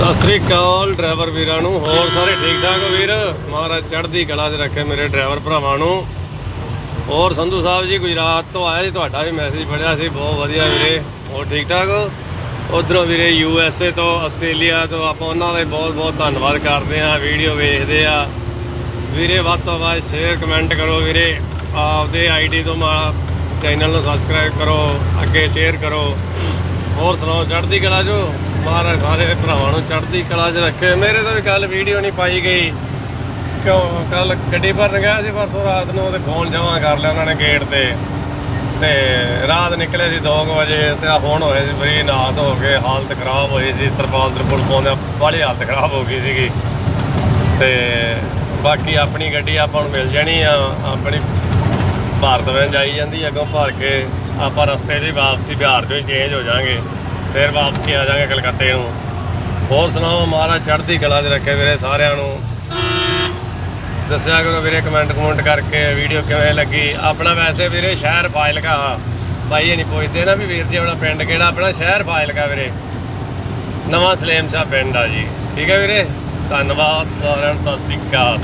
ਸਤਿ ਸ੍ਰੀ ਅਕਾਲ driver ਵੀਰਾਂ ਨੂੰ, ਹੋਰ ਸਾਰੇ ਠੀਕ ਠਾਕ ਹੋ ਵੀਰ? ਮਹਾਰਾਜ ਚੜ੍ਹਦੀ ਕਲਾ 'ਚ ਰੱਖੇ ਮੇਰੇ ਡਰਾਈਵਰ ਭਰਾਵਾਂ ਨੂੰ। ਹੋਰ ਸੰਧੂ ਸਾਹਿਬ ਜੀ, ਗੁਜਰਾਤ ਤੋਂ ਆਇਆ ਜੀ ਤੁਹਾਡਾ ਵੀ ਮੈਸੇਜ ਪੜਿਆ ਸੀ, ਬਹੁਤ ਵਧੀਆ ਵੀਰੇ। ਹੋਰ ਠੀਕ ਠਾਕ ਹੋ? ਉਧਰੋਂ ਵੀਰੇ ਯੂ ਐਸ ਏ ਤੋਂ, ਆਸਟ੍ਰੇਲੀਆ ਤੋਂ, ਆਪਾਂ ਉਹਨਾਂ ਦਾ ਬਹੁਤ ਬਹੁਤ ਧੰਨਵਾਦ ਕਰਦੇ ਹਾਂ ਵੀਡੀਓ ਵੇਖਦੇ ਆ। ਵੀਰੇ, ਵੱਧ ਤੋਂ ਵੱਧ ਸ਼ੇਅਰ ਕਮੈਂਟ ਕਰੋ ਵੀਰੇ। ਆਪਦੇ ਆਈਡੀ ਤੋਂ ਮਾ ਚੈਨਲ ਨੂੰ ਸਬਸਕ੍ਰਾਈਬ ਕਰੋ, ਅੱਗੇ ਸ਼ੇਅਰ ਕਰੋ। ਹੋਰ ਸੁਣਾਓ, ਚੜ੍ਹਦੀ ਕਲਾ ਜੋ ਮਹਾਰਾਜ ਸਾਰੇ ਭਰਾਵਾਂ ਨੂੰ ਚੜ੍ਹਦੀ ਕਲਾ 'ਚ ਰੱਖੇ। ਮੇਰੇ ਤਾਂ ਵੀ ਕੱਲ ਵੀਡੀਓ ਨਹੀਂ ਪਾਈ ਗਈ। ਕਿਉਂ? ਕੱਲ ਗੱਡੀ ਭਰਨ ਗਿਆ ਸੀ, ਪਰਸੋਂ ਰਾਤ ਨੂੰ ਉਹਦੇ ਫੋਨ ਜਮ੍ਹਾਂ ਕਰ ਲਿਆ ਉਹਨਾਂ ਨੇ ਗੇਟ ਤੇ। ਤੇ ਰਾਤ ਨਿਕਲੇ ਸੀ 2 ਵਜੇ ਤੇ ਹੁਣ ਹੋਏ ਸੀ ਬੜੀ ਨਾਤ ਹੋ ਕੇ ਹਾਲਤ ਖਰਾਬ ਹੋਈ ਸੀ, ਤਰਪਾਲ ਤਰਪੁਲ ਪਾਉਂਦੇ ਵਾਲੀ ਹਾਲਤ ਖਰਾਬ ਹੋ ਗਈ ਸੀਗੀ। ਤੇ ਬਾਕੀ ਆਪਣੀ ਗੱਡੀ ਆਪਾਂ ਨੂੰ ਮਿਲ ਜਾਣੀ ਆ, ਆਪਣੀ ਭਾਰਤ ਵਿੱਚ ਜਾਈ ਜਾਂਦੀ ਅੱਗੋਂ ਭਰ ਕੇ। ਆਪਾਂ ਰਸਤੇ 'ਚ ਹੀ ਵਾਪਸੀ, ਬਿਹਾਰ 'ਚੋਂ ਹੀ ਚੇਂਜ ਹੋ ਜਾਾਂਗੇ ਫਿਰ ਵਾਪਸੀ ਆ ਜਾਾਂਗੇ ਕਲਕੱਤੇ ਨੂੰ। ਹੋਰ ਸੁਣਾਓ, ਮਹਾਰਾਜ ਚੜ੍ਹਦੀ ਕਲਾ 'ਚ ਰੱਖੇ ਵੀਰੇ ਸਾਰਿਆਂ ਨੂੰ। ਦੱਸਿਆ ਕਰੋ ਵੀਰੇ ਕਮੈਂਟ ਕਮੈਂਟ ਕਰਕੇ ਵੀਡੀਓ ਕਿਵੇਂ ਲੱਗੀ? ਆਪਣਾ ਵੈਸੇ ਵੀਰੇ ਸ਼ਹਿਰ ਫਾਜ਼ਿਲਕਾ ਭਾਈ ਇਹ ਨਹੀਂ ਪੁੱਛਦੇ ਨਾ ਵੀ ਵੀਰ ਜੀ ਆਪਣਾ ਪਿੰਡ ਕਿਹੜਾ? ਆਪਣਾ ਸ਼ਹਿਰ ਫਾਜ਼ਿਲਕਾ ਵੀਰੇ। ਨਵਾਂ ਸਲੇਮ ਸਾਹਿਬ ਪਿੰਡ ਆ ਜੀ। ਠੀਕ ਹੈ ਵੀਰੇ? ਧੰਨਵਾਦ ਸਾਰਿਆਂ ਨੂੰ, ਸਤਿ ਸ੍ਰੀ ਅਕਾਲ।